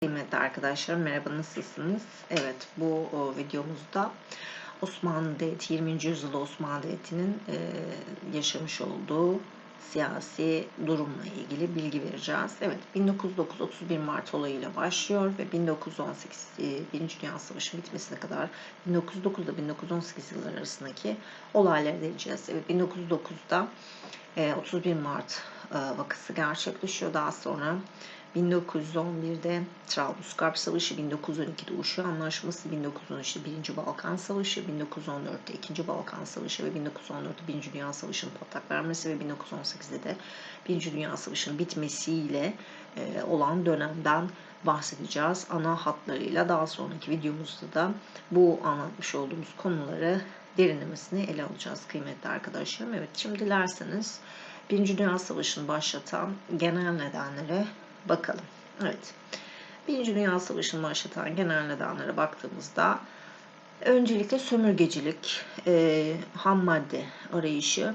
Kıymetli arkadaşlar merhaba nasılsınız? Evet bu o, videomuzda Osmanlı Devleti 20. yüzyılda Osmanlı Devleti'nin e, yaşamış olduğu siyasi durumla ilgili bilgi vereceğiz. Evet 1909 31 Mart olayıyla başlıyor ve 1918 e, Dünya Savaşı bitmesine kadar 1909 ile 1918 yılları arasındaki olayları vereceğiz. Evet 1909'da e, 31 Mart e, vakası gerçekleşiyor. Daha sonra 1911'de Trablusgarp Savaşı, 1912'de Uşu Anlaşması, 1913'te 1. Balkan Savaşı, 1914'te 2. Balkan Savaşı ve 1914'te 1. Dünya Savaşı'nın patlak vermesi ve 1918'de de 1. Dünya Savaşı'nın bitmesiyle e, olan dönemden bahsedeceğiz. Ana hatlarıyla daha sonraki videomuzda da bu anlatmış olduğumuz konuları derinlemesine ele alacağız kıymetli arkadaşlarım. Evet şimdi dilerseniz Birinci Dünya Savaşı'nı başlatan genel nedenlere bakalım. Evet. Birinci Dünya Savaşı'nı başlatan genel nedenlere baktığımızda öncelikle sömürgecilik, e, ham madde arayışı,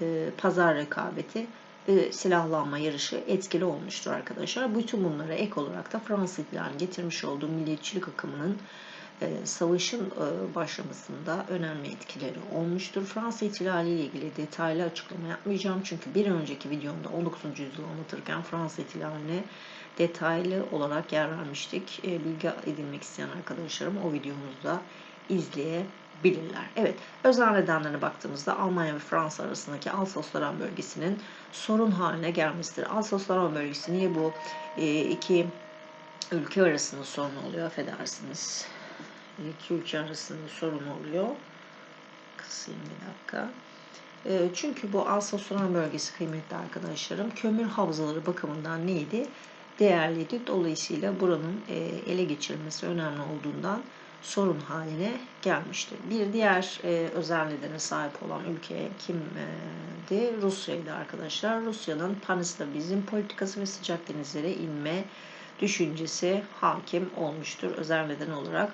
e, pazar rekabeti ve silahlanma yarışı etkili olmuştur arkadaşlar. Bütün bunlara ek olarak da Fransız ihtilalinin getirmiş olduğu milliyetçilik akımının savaşın e, başlamasında önemli etkileri olmuştur. Fransa ihtilali ile ilgili detaylı açıklama yapmayacağım. Çünkü bir önceki videomda 19. yüzyılı anlatırken Fransa ihtilaline detaylı olarak yer vermiştik. E, bilgi edinmek isteyen arkadaşlarım o videomuzda izleyebilirler. Evet, özel nedenlerine baktığımızda Almanya ve Fransa arasındaki Alsos-Lorraine bölgesinin sorun haline gelmesidir. Alsos-Lorraine bölgesi niye bu iki ülke arasında sorun oluyor affedersiniz iki ülke arasında sorun oluyor. Kısayım bir dakika. E, çünkü bu Alsace bölgesi kıymetli arkadaşlarım kömür havzaları bakımından neydi? Değerliydi. Dolayısıyla buranın e, ele geçirilmesi önemli olduğundan sorun haline gelmiştir. Bir diğer özel nedene sahip olan ülke kimdi? Rusya'ydı arkadaşlar. Rusya'nın panislavizm politikası ve sıcak denizlere inme düşüncesi hakim olmuştur özel neden olarak.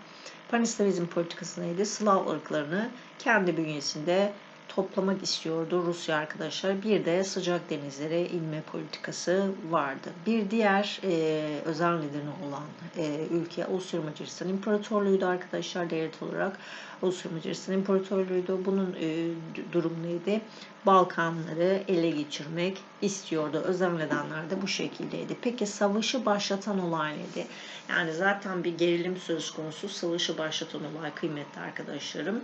Panislavizm politikası neydi? Slav ırklarını kendi bünyesinde toplamak istiyordu Rusya arkadaşlar. Bir de sıcak denizlere inme politikası vardı. Bir diğer e, özel nedeni olan e, ülke Avusturya Macaristan İmparatorluğu'ydu arkadaşlar devlet olarak. Avusturya Macaristan İmparatorluğu'ydu. Bunun e, durum neydi? Balkanları ele geçirmek istiyordu. Özel nedenler de bu şekildeydi. Peki savaşı başlatan olay neydi? Yani zaten bir gerilim söz konusu. Savaşı başlatan olay kıymetli arkadaşlarım.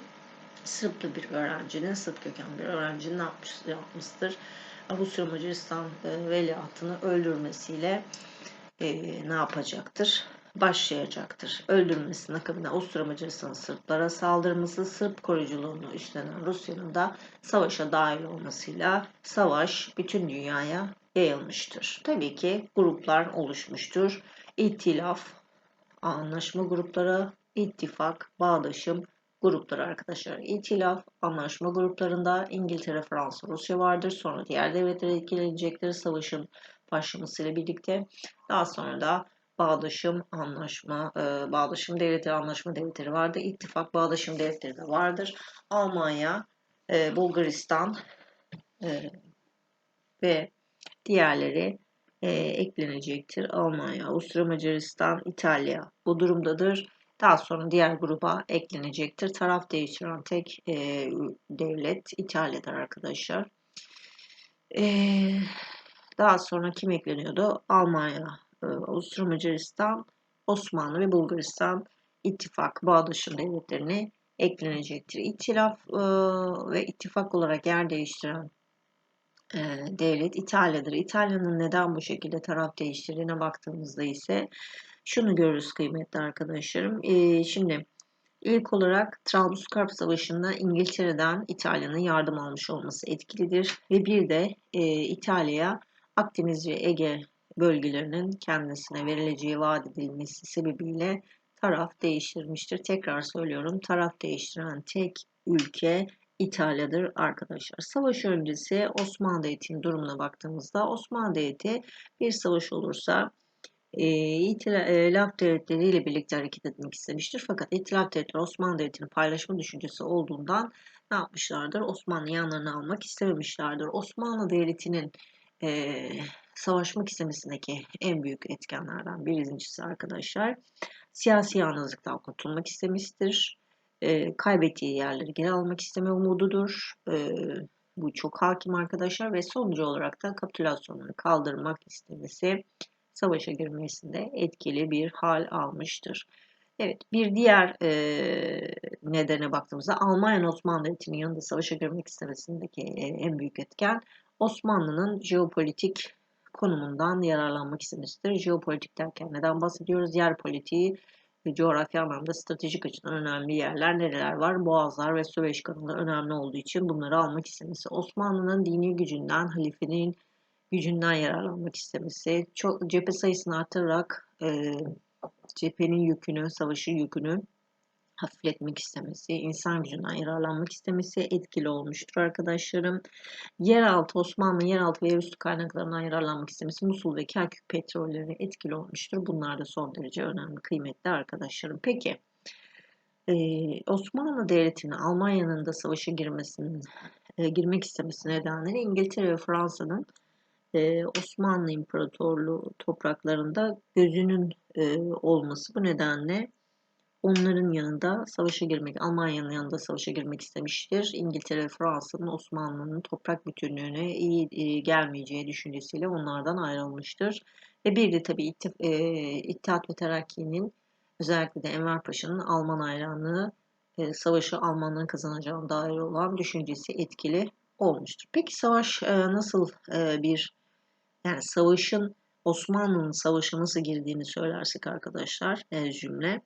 Sırplı bir öğrencinin, Sırp kökenli bir öğrencinin yapmış, yapmıştır? Avusturya Macaristan e, veliahtını öldürmesiyle e, ne yapacaktır? başlayacaktır. Öldürmesinin akabinde Avusturya Macaristan Sırplara saldırması, Sırp koruyuculuğunu üstlenen Rusya'nın da savaşa dahil olmasıyla savaş bütün dünyaya yayılmıştır. Tabii ki gruplar oluşmuştur. İttilaf, anlaşma grupları, ittifak, bağdaşım, grupları arkadaşlar. İtilaf anlaşma gruplarında İngiltere, Fransa, Rusya vardır. Sonra diğer devletler etkilenecektir savaşın başlamasıyla birlikte. Daha sonra da bağdaşım anlaşma, e, bağdaşım devletleri, anlaşma devletleri vardır. İttifak bağdaşım devletleri de vardır. Almanya, e, Bulgaristan e, ve diğerleri e, eklenecektir. Almanya, Avusturya, Macaristan, İtalya bu durumdadır. Daha sonra diğer gruba eklenecektir. Taraf değiştiren tek e, devlet İtalya'dır arkadaşlar. E, daha sonra kim ekleniyordu? Almanya, e, Avusturya Macaristan, Osmanlı ve Bulgaristan ittifak bağdaşım devletlerine eklenecektir. İtilaf e, ve ittifak olarak yer değiştiren devlet İtalya'dır. İtalya'nın neden bu şekilde taraf değiştirdiğine baktığımızda ise şunu görürüz kıymetli arkadaşlarım. Şimdi ilk olarak Trablusgarp Savaşı'nda İngiltere'den İtalya'nın yardım almış olması etkilidir. Ve bir de İtalya'ya Akdeniz ve Ege bölgelerinin kendisine verileceği vaat edilmesi sebebiyle taraf değiştirmiştir. Tekrar söylüyorum taraf değiştiren tek ülke İtalya'dır arkadaşlar. Savaş öncesi Osmanlı Devleti'nin durumuna baktığımızda Osmanlı Devleti bir savaş olursa e, itilaf devletleriyle birlikte hareket etmek istemiştir. Fakat itilaf devletleri Osmanlı Devleti'nin paylaşma düşüncesi olduğundan ne yapmışlardır? Osmanlı yanlarına almak istememişlerdir. Osmanlı Devleti'nin e, savaşmak istemesindeki en büyük etkenlerden birincisi arkadaşlar siyasi yalnızlıktan kurtulmak istemesidir. E, kaybettiği yerleri geri almak isteme umududur. E, bu çok hakim arkadaşlar ve sonucu olarak da kapitülasyonları kaldırmak istemesi savaşa girmesinde etkili bir hal almıştır. Evet, bir diğer e, nedene baktığımızda Almanya Osmanlı Devleti'nin yanında savaşa girmek istemesindeki e, en büyük etken Osmanlı'nın jeopolitik konumundan yararlanmak istemesidir. Jeopolitik derken neden bahsediyoruz? Yer politiği ve coğrafya anlamda stratejik açıdan önemli yerler nereler var? Boğazlar ve Süveyş kanalı önemli olduğu için bunları almak istemesi. Osmanlı'nın dini gücünden, halifenin gücünden yararlanmak istemesi, çok cephe sayısını artırarak e, cephenin yükünü, savaşın yükünü hafifletmek istemesi, insan gücünden yararlanmak istemesi etkili olmuştur arkadaşlarım. Yeraltı, Osmanlı yeraltı ve yerüstü kaynaklarından yararlanmak istemesi, Musul ve Kerkük petrolleri etkili olmuştur. Bunlar da son derece önemli, kıymetli arkadaşlarım. Peki, ee, Osmanlı Devleti'nin Almanya'nın da savaşa girmesinin, e, girmek istemesi nedenleri İngiltere ve Fransa'nın e, Osmanlı İmparatorluğu topraklarında gözünün e, olması bu nedenle onların yanında savaşa girmek, Almanya'nın yanında savaşa girmek istemiştir. İngiltere ve Fransa'nın Osmanlı'nın toprak bütünlüğüne iyi e, gelmeyeceği düşüncesiyle onlardan ayrılmıştır. Ve bir de tabii İttif, e, İttihat ve Terakki'nin özellikle de Enver Paşa'nın Alman hayranlığı e, savaşı Almanların kazanacağına dair olan düşüncesi etkili olmuştur. Peki savaş e, nasıl e, bir yani savaşın Osmanlı'nın savaşa nasıl girdiğini söylersek arkadaşlar e, cümle.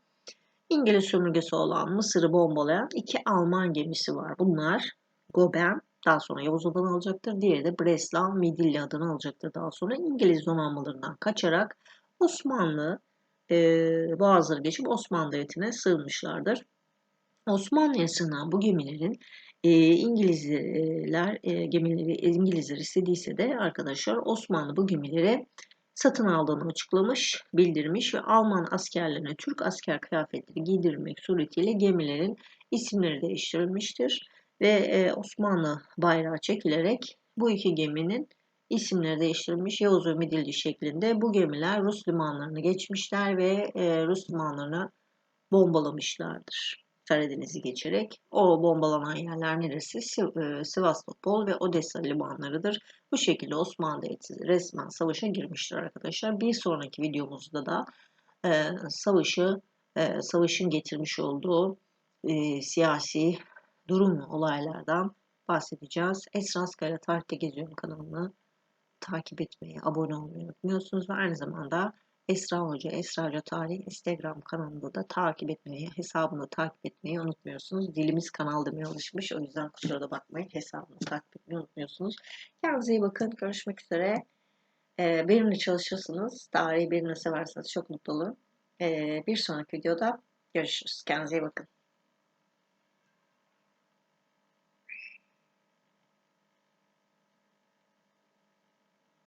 İngiliz sömürgesi olan Mısır'ı bombalayan iki Alman gemisi var. Bunlar Goben daha sonra Yavuz adını alacaktır. Diğeri de Breslau Midilli adını alacaktır daha sonra. İngiliz donanmalarından kaçarak Osmanlı e, boğazları geçip Osmanlı Devleti'ne sığınmışlardır. Osmanlı'ya sığınan bu gemilerin e, İngilizler e, gemileri İngilizler istediyse de arkadaşlar Osmanlı bu gemileri satın aldığını açıklamış, bildirmiş ve Alman askerlerine Türk asker kıyafetleri giydirmek suretiyle gemilerin isimleri değiştirilmiştir ve e, Osmanlı bayrağı çekilerek bu iki geminin isimleri değiştirilmiş Yavuz ve Midilli şeklinde bu gemiler Rus limanlarını geçmişler ve e, Rus limanlarını bombalamışlardır. Karadeniz'i geçerek. O bombalanan yerler neresi? E, Sivastopol ve Odessa limanlarıdır. Bu şekilde Osmanlı Devleti resmen savaşa girmiştir arkadaşlar. Bir sonraki videomuzda da e, savaşı, e, savaşın getirmiş olduğu e, siyasi durum olaylardan bahsedeceğiz. Esra Askara Tarihte Geziyorum kanalını takip etmeyi, abone olmayı unutmuyorsunuz ve aynı zamanda Esra Hoca, Esra Hoca Tarih Instagram kanalında da takip etmeyi, hesabını takip etmeyi unutmuyorsunuz. Dilimiz kanal demeye alışmış. O yüzden kusura da bakmayın. Hesabını takip etmeyi unutmuyorsunuz. Kendinize iyi bakın. Görüşmek üzere. Ee, benimle çalışırsınız. Tarihi benimle severseniz çok mutlu olurum. Ee, bir sonraki videoda görüşürüz. Kendinize iyi bakın.